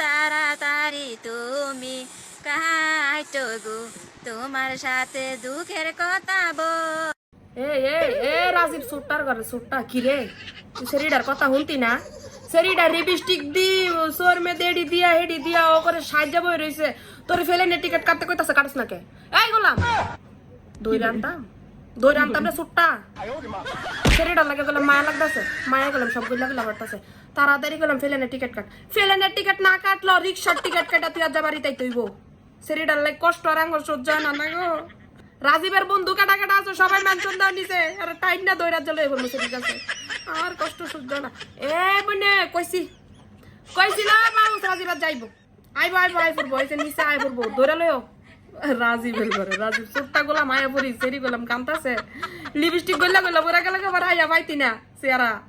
তাড়াতাড়ি তুমি কাটো গো তোমার সাথে দুঃখের কথা বল এ এ এ রাজীব সুট্টার ঘরে সুট্টা কি রে তুই শরীরের কথা শুনতি না শরীরটা লিপস্টিক দি সোর মে দেড়ি দিয়া হেডি দিয়া ও করে সাহায্য বই রইছে তোর ফেলে নে টিকিট কাটতে কইতাছে কাটস না কে এই গোলাম দই রান্তাম দই রান্তাম রে সুট্টা শরীরটা লাগে গেলাম, মায়া লাগতাছে। মায়া গেলাম, সবগুলা গেলাম বাড়তাছে তাড়াতাড়ি গেলাম ফেলেনে টিকিট কাট। ফেলেনে টিকিট না কাটলো রিক্সার টিকিট কাটা তুই আজ বাড়ি তাই তৈব। শরীরটার লাগে কষ্ট আর আঙ্গুর সহ্য হয় না গো। রাজীবের বন্ধু কাটা কাটা আছে, সবাই মেনশন দাও নিছে। আর টাইম না দইরা চলে এবার মুসির কাছে আর কষ্ট সহ্য না। এ বনে, কইছি। কইছি না মাউস রাজীব আর যাইবো। আইবো আইবো আই পড়ব এসে নিচে আই পড়ব দৌড়া রাজীবের ঘরে রাজীব। চোরটা গোলাম আয়া পড়ি সেরি গোলাম, কান্তাছে। লিপস্টিক গোল্লা গোল্লা পরে গেলে আবার আইয়া পাইতি না, চেয়ারা।